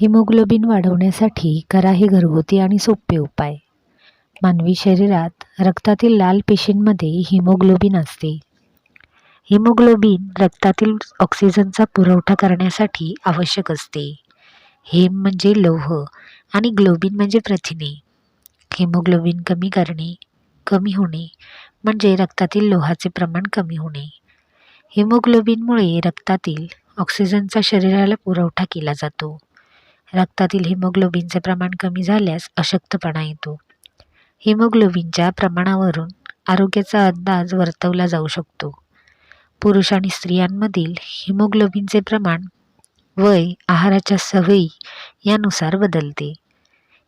Haemoglobin वाढवण्यासाठी करा हे घरगुती आणि सोपे उपाय. मानवी शरीरात रक्तातील लाल पेशींमध्ये हिमोग्लोबिन असते. हिमोग्लोबिन रक्तातील ऑक्सिजनचा पुरवठा करण्यासाठी आवश्यक असते. हेम म्हणजे लोह आणि ग्लोबिन म्हणजे प्रथिने. हिमोग्लोबिन कमी करणे कमी होणे म्हणजे रक्तातील लोहाचे प्रमाण कमी होणे. हिमोग्लोबिनमुळे रक्तातील ऑक्सिजनचा शरीराला पुरवठा केला जातो. रक्तातील हिमोग्लोबिनचे प्रमाण कमी झाल्यास अशक्तपणा येतो. हिमोग्लोबिनच्या प्रमाणावरून आरोग्याचा अंदाज वर्तवला जाऊ शकतो. पुरुष आणि स्त्रियांमधील हिमोग्लोबिनचे प्रमाण वय आहाराच्या सवयी यानुसार बदलते.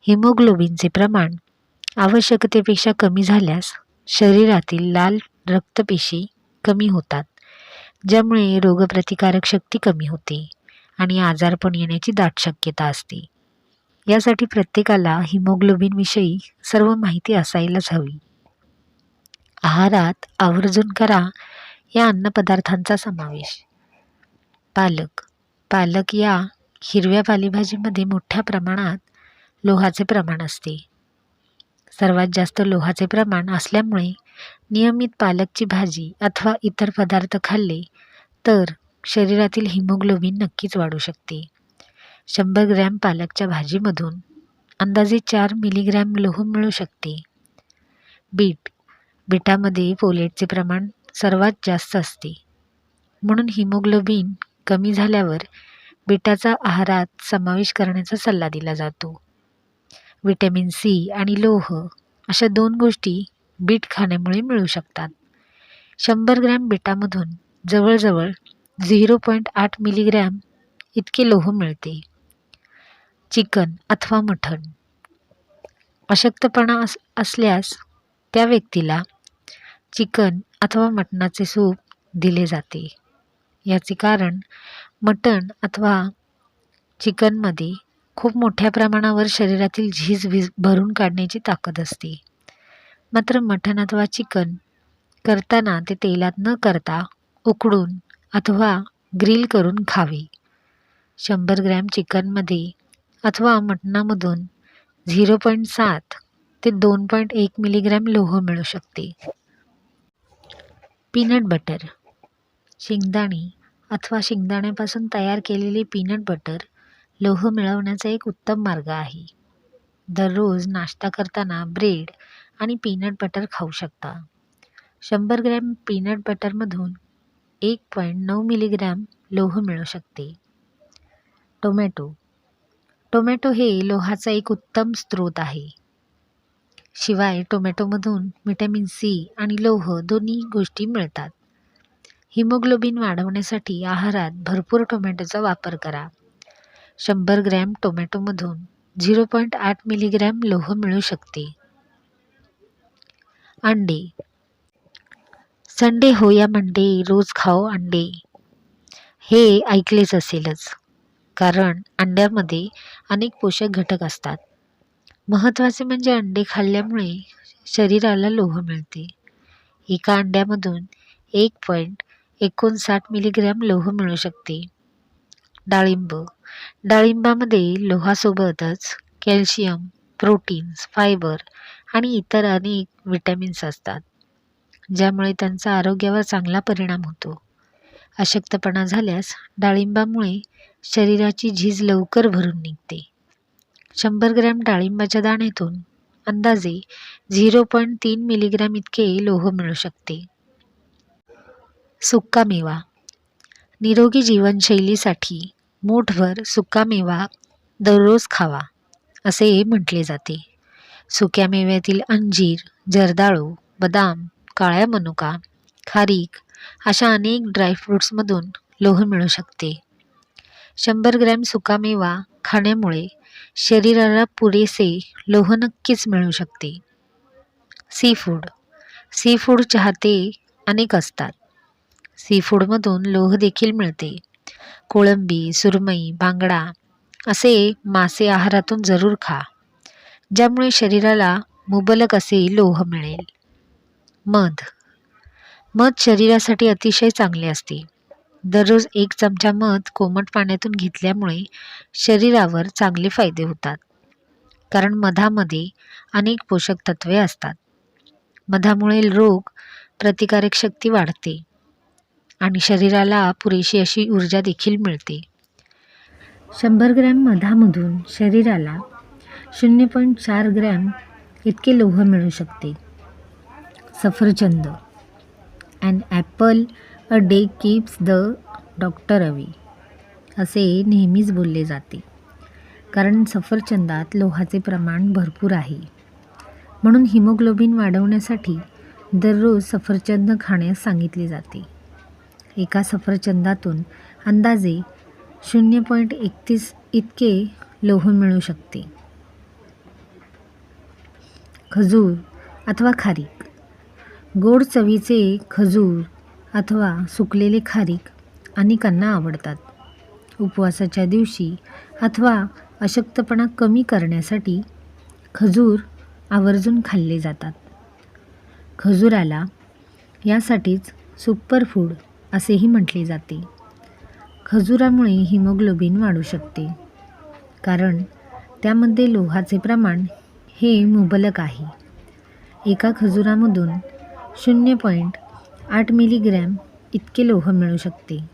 हिमोग्लोबिनचे प्रमाण आवश्यकतेपेक्षा कमी झाल्यास शरीरातील लाल रक्तपेशी कमी होतात ज्यामुळे रोगप्रतिकारक शक्ती कमी होते. आणि आजारपण येण्याची दाट शक्यता असते. यासाठी प्रत्येकाला हिमोग्लोबिनविषयी सर्व माहिती असायलाच हवी. आहारात आवर्जून करा या अन्नपदार्थांचा समावेश. पालक. पालक या हिरव्या पालेभाजीमध्ये मोठ्या प्रमाणात लोहाचे प्रमाण असते. सर्वात जास्त लोहाचे प्रमाण असल्यामुळे नियमित पालकची भाजी अथवा इतर पदार्थ खाल्ले तर शरीरातील हिमोग्लोबिन नक्कीच वाढू शकते. शंभर ग्रॅम पालकच्या भाजीमधून अंदाजे चार मिलीग्रॅम लोह मिळू शकते. बीट बीटामध्ये फोलेटचे प्रमाण सर्वात जास्त असते. म्हणून हिमोग्लोबिन कमी झाल्यावर बीटाचा आहारात समावेश करण्याचा सल्ला दिला जातो. विटॅमिन सी आणि लोह अशा दोन गोष्टी बीट खाण्यामुळे मिळू शकतात. शंभर ग्रॅम बीटामधून जवळजवळ झिरो पॉईंट आठ मिलीग्रॅम इतके लोह मिळते. चिकन अथवा मठण. अशक्तपणा अस असल्यास त्या व्यक्तीला चिकन अथवा मटणाचे सूप दिले जाते. याचे कारण मटण अथवा चिकनमध्ये खूप मोठ्या प्रमाणावर शरीरातील झीज वीज भरून काढण्याची ताकद असते. मात्र मटण अथवा चिकन करताना ते तेलात न करता उकडून अथवा ग्रिल करून खावे. शंभर ग्रॅम चिकनमध्ये अथवा मटणामधून झिरो पॉईंट सात ते दोन पॉईंट एक मिलीग्रॅम लोह मिळू शकते. Peanut butter. शेंगदाणे अथवा शेंगदाण्यापासून तयार केलेले पीनट बटर लोह मिळवण्याचा एक उत्तम मार्ग आहे. दररोज नाश्ता करताना ब्रेड आणि पीनट बटर खाऊ शकता. शंभर ग्रॅम पीनट बटरमधून एक पॉईंट नऊ मिलीग्रॅम लोह मिळू शकते. टोमॅटो. टोमॅटो हे लोहाचा एक उत्तम स्रोत आहे. शिवाय टोमॅटोमधून व्हिटॅमिन सी आणि लोह दोन्ही गोष्टी मिळतात. हिमोग्लोबिन वाढवण्यासाठी आहारात भरपूर टोमॅटोचा वापर करा. शंभर ग्रॅम टोमॅटोमधून झिरो पॉईंट आठ मिलीग्रॅम लोह मिळू शकते. अंडे. संडे हो या मंडे रोज खाओ अंडे. हे ऐकलेच असेलच. कारण अंड्यामध्ये अनेक पोषक घटक असतात. महत्त्वाचे म्हणजे अंडे खाल्ल्यामुळे शरीराला लोह मिळते. एका अंड्यामधून एक पॉईंट एकोणसाठ मिलीग्रॅम लोह मिळू शकते. डाळिंब. डाळिंबामध्ये लोहासोबतच कॅल्शियम प्रोटीन्स फायबर आणि इतर अनेक विटॅमिन्स असतात. ज्यामुळे त्यांचा आरोग्यावर चांगला परिणाम होतो. अशक्तपणा झाल्यास डाळिंबामुळे शरीराची झीज लवकर भरून निघते. शंभर ग्रॅम डाळिंबाच्या दाण्यातून अंदाजे झिरो पॉईंट तीन मिलीग्रॅम इतके लोह मिळू शकते. सुक्कामेवा. निरोगी जीवनशैलीसाठी मूठभर सुकामेवा दररोज खावा असे म्हटले जाते. सुक्या मेव्यातील अंजीर जर्दाळू बदाम काळ्या मनुका खारीक अशा अनेक ड्रायफ्रूट्समधून लोह मिळू शकते. शंभर ग्रॅम सुकामेवा खाण्यामुळे शरीराला पुरेसे लोह नक्कीच मिळू शकते. सी फूड सी फूड चाहते अनेक असतात. सी फूडमधून लोह देखील मिळते. कोळंबी सुरमई बांगडा असे मासे आहारातून जरूर खा ज्यामुळे शरीराला मुबलक असे लोह मिळेल. मध. मध शरीरासाठी अतिशय चांगले असते. दररोज एक चमचा मध कोमट पाण्यातून घेतल्यामुळे शरीरावर चांगले फायदे होतात. कारण मधामध्ये अनेक पोषक तत्वे असतात. मधामुळे रोग प्रतिकारक शक्ती वाढते आणि शरीराला पुरेशी अशी ऊर्जा देखील मिळते. शंभर ग्रॅम मधामधून शरीराला शून्य पॉईंट चार ग्रॅम इतके लोह मिळू शकते. सफरचंद. And apple a day keeps the doctor away असे नेहमीच बोलले जाते. कारण सफरचंदात लोहाचे प्रमाण भरपूर आहे. म्हणून हिमोग्लोबिन वाढवण्यासाठी दररोज सफरचंद खाण्यास सांगितले जाते. एका सफरचंदातून अंदाजे शून्य पॉईंट एकतीस इतके लोह मिळू शकते. खजूर अथवा खारीक. गोड चवीचे खजूर अथवा सुकलेले खारीक अनेकांना आवडतात. उपवासाच्या दिवशी अथवा अशक्तपणा कमी करण्यासाठी खजूर आवर्जून खाल्ले जातात. खजुराला यासाठीच सुपरफूड असेही म्हटले जाते. खजुरामुळे हिमोग्लोबिन वाढू शकते. कारण त्यामध्ये लोहाचे प्रमाण हे मुबलक आहे. एका खजुरामधून शून्य पॉईंट आठ मिलीग्रॅम इतके लोह मिळू शकते.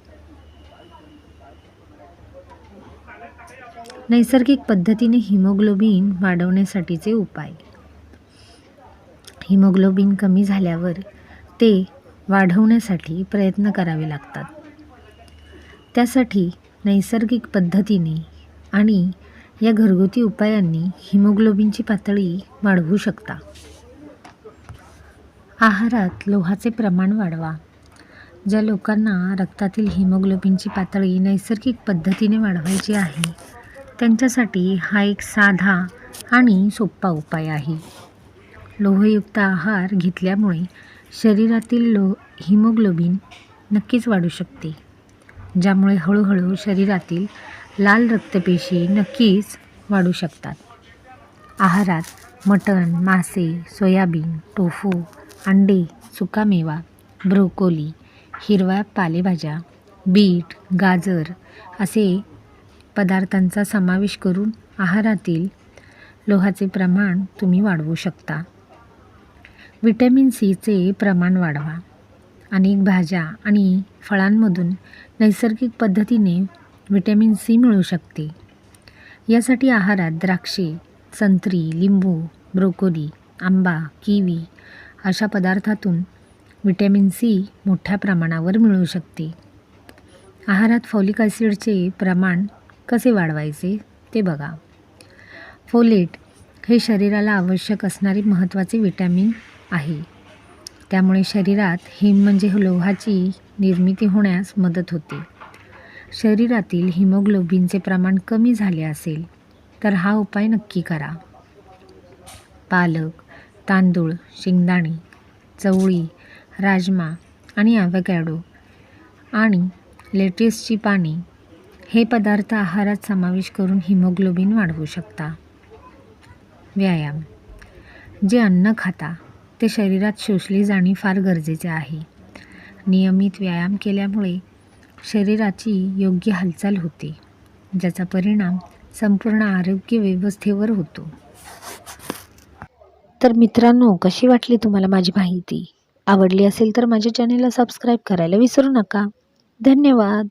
नैसर्गिक पद्धतीने हिमोग्लोबिन वाढवण्यासाठीचे उपाय. हिमोग्लोबिन कमी झाल्यावर ते वाढवण्यासाठी प्रयत्न करावे लागतात. त्यासाठी नैसर्गिक पद्धतीने आणि या घरगुती उपायांनी हिमोग्लोबिनची पातळी वाढवू शकता. आहारात लोहाचे प्रमाण वाढवा. ज्या लोकांना रक्तातील हिमोग्लोबिनची पातळी नैसर्गिक पद्धतीने वाढवायची आहे त्यांच्यासाठी हा एक साधा आणि सोपा उपाय आहे. लोहयुक्त आहार घेतल्यामुळे शरीरातील लो हिमोग्लोबिन नक्कीच वाढू शकते ज्यामुळे हळूहळू शरीरातील लाल रक्तपेशी नक्कीच वाढू शकतात. आहारात मटण मासे सोयाबीन टोफू अंडे सुकामेवा ब्रोकोली हिरव्या पालेभाज्या बीट गाजर असे पदार्थांचा समावेश करून आहारातील लोहाचे प्रमाण तुम्ही वाढवू शकता. विटॅमिन सीचे प्रमाण वाढवा. अनेक भाज्या आणि फळांमधून नैसर्गिक पद्धतीने विटॅमिन सी मिळू शकते. यासाठी आहारात द्राक्षे संत्री लिंबू ब्रोकोली आंबा किवी अशा पदार्थातून विटॅमिन सी मोठ्या प्रमाणावर मिळू शकते. आहारात फॉलिक ॲसिडचे प्रमाण कसे वाढवायचे ते बघा. फोलेट हे शरीराला आवश्यक असणारे महत्त्वाचे विटॅमिन आहे. त्यामुळे शरीरात हिम म्हणजे लोहाची निर्मिती होण्यास मदत होते. शरीरातील हिमोग्लोबिनचे प्रमाण कमी झाले असेल तर हा उपाय नक्की करा. पालक तांदूळ शेंगदाणे चवळी राजमा आणि ॲव्हकॅडो आणि लेटेसची पाने. हे पदार्थ आहारात समावेश करून हिमोग्लोबिन वाढवू शकता. व्यायाम. जे अन्न खाता ते शरीरात शोषले जाणे फार गरजेचे आहे. नियमित व्यायाम केल्यामुळे शरीराची योग्य हालचाल होते ज्याचा परिणाम संपूर्ण आरोग्य व्यवस्थेवर होतो. तर मित्रांनो कशी वाटली तुम्हाला माझी माहिती? आवडली असेल तर माझ्या चॅनेलला सबस्क्राईब करायला विसरू नका. धन्यवाद.